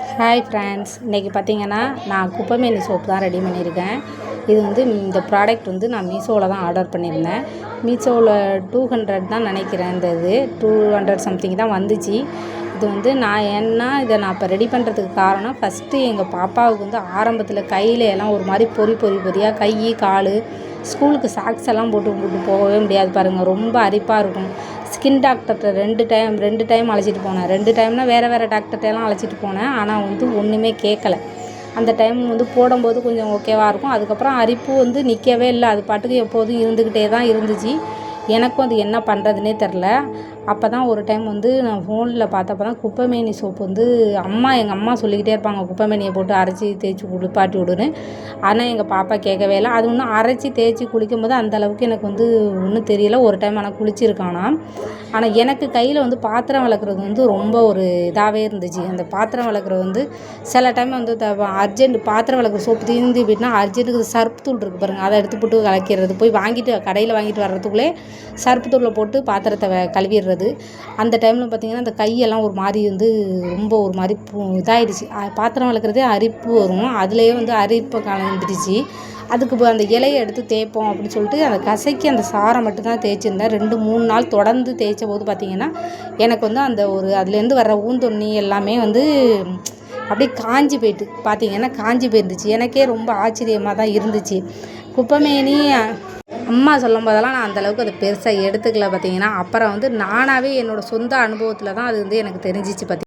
Hi friends இன்றைக்கி பார்த்தீங்கன்னா நான் குப்பைமேனி சோப்பு தான் ரெடி பண்ணியிருக்கேன். இது வந்து இந்த ப்ராடக்ட் வந்து நான் மீஷோவில் தான் ஆர்டர் பண்ணியிருந்தேன். மீஷோவில் டூ ஹண்ட்ரட் தான் நினைக்கிறேன் இந்த இது. டூ ஹண்ட்ரட் சம்திங் தான் வந்துச்சு. இது வந்து நான் என்ன இதை நான் இப்போ ரெடி பண்ணுறதுக்கு காரணம் ஃபஸ்ட்டு எங்கள் பாப்பாவுக்கு வந்து ஆரம்பத்தில் கையில் எல்லாம் ஒரு மாதிரி பொறி பொறி பொறியாக கை கால் ஸ்கூலுக்கு சாக்ஸ் எல்லாம் போட்டு போட்டு போகவே முடியாது பாருங்கள் ரொம்ப அரிப்பாக இருக்கும். ஸ்கின் டாக்டர்கிட்ட ரெண்டு டைம் ரெண்டு டைம் அழைச்சிட்டு போனேன். ரெண்டு டைம்னால் வேறு வேறு டாக்டர்கிட்டலாம் அழைச்சிட்டு போனேன். ஆனால் வந்து ஒன்றுமே கேட்கல அந்த டைம் வந்து போடும்போது கொஞ்சம் ஓகேவாக இருக்கும். அதுக்கப்புறம் அரிப்பு வந்து நிற்கவே இல்லை. அது பாட்டுக்கு எப்போதும் இருந்துக்கிட்டே தான் இருந்துச்சு. எனக்கும் அது என்ன பண்ணுறதுனே தெரில அப்போ தான் ஒரு டைம் வந்து நான் ஃபோனில் பார்த்தப்ப தான் குப்பைமேனி சோப்பு வந்து அம்மா எங்கள் அம்மா சொல்லிக்கிட்டே இருப்பாங்க குப்பைமேனியை போட்டு அரைச்சி தேய்ச்சி குளிப்பாட்டி விடுன்னு. ஆனால் எங்கள் பாப்பா கேட்கவே இல்லை. அது ஒன்றும் அரைச்சி தேய்ச்சி குளிக்கும்போது அந்த அளவுக்கு எனக்கு வந்து ஒன்றும் தெரியல. ஒரு டைம் ஆனால் குளிச்சிருக்கானா. ஆனால் எனக்கு கையில் வந்து பாத்திரம் வளர்க்குறது வந்து ரொம்ப ஒரு இதாகவே இருந்துச்சு. அந்த பாத்திரம் வளர்க்குறது வந்து சில டைம் வந்து அர்ஜென்ட் பாத்திரம் வளர்க்குற சோப்பு தீர்ந்து போயிட்டுனா அர்ஜென்ட்டுக்கு சர்ப்பு தூள் இருக்குது பாருங்கள் அதை எடுத்து போட்டு கலக்கிறது போய் வாங்கிட்டு கடையில் வாங்கிட்டு வர்றதுக்குள்ளே சர்ப்பு தூளில் போட்டு பாத்திரத்தை கழுவிடுறது. கழுவிடுறது அந்த டைமில் பார்த்திங்கன்னா அந்த கையெல்லாம் ஒரு மாதிரி வந்து ரொம்ப ஒரு மாதிரி இதாகிடுச்சு பாத்திரம் விளக்குறதே அரிப்பு வரும். அதுலேயே வந்து அரிப்பு கலந்துடுச்சு அதுக்கு இப்போ அந்த இலையை எடுத்து தேய்ப்போம் அப்படின்னு சொல்லிட்டு அந்த கசைக்கு அந்த சாரை மட்டும்தான் தேய்ச்சிருந்தேன். ரெண்டு மூணு நாள் தொடர்ந்து தேய்ச்ச போது பார்த்திங்கன்னா எனக்கு வந்து அந்த ஒரு அதுலேருந்து வர்ற ஊந்தொன்னி எல்லாமே வந்து அப்படியே காஞ்சி போயிட்டு பார்த்திங்கன்னா காஞ்சி போயிருந்துச்சு. எனக்கே ரொம்ப ஆச்சரியமாக தான் இருந்துச்சு. குப்பைமேனி அம்மா சொல்லும் போதெல்லாம் நான் அந்தளவுக்கு அது பெருசாக எடுத்துக்கல பார்த்தீங்கன்னா அப்புறம் வந்து நானாகவே என்னோடய சொந்த அனுபவத்தில் தான் அது வந்து எனக்கு தெரிஞ்சிச்சு பார்த்தி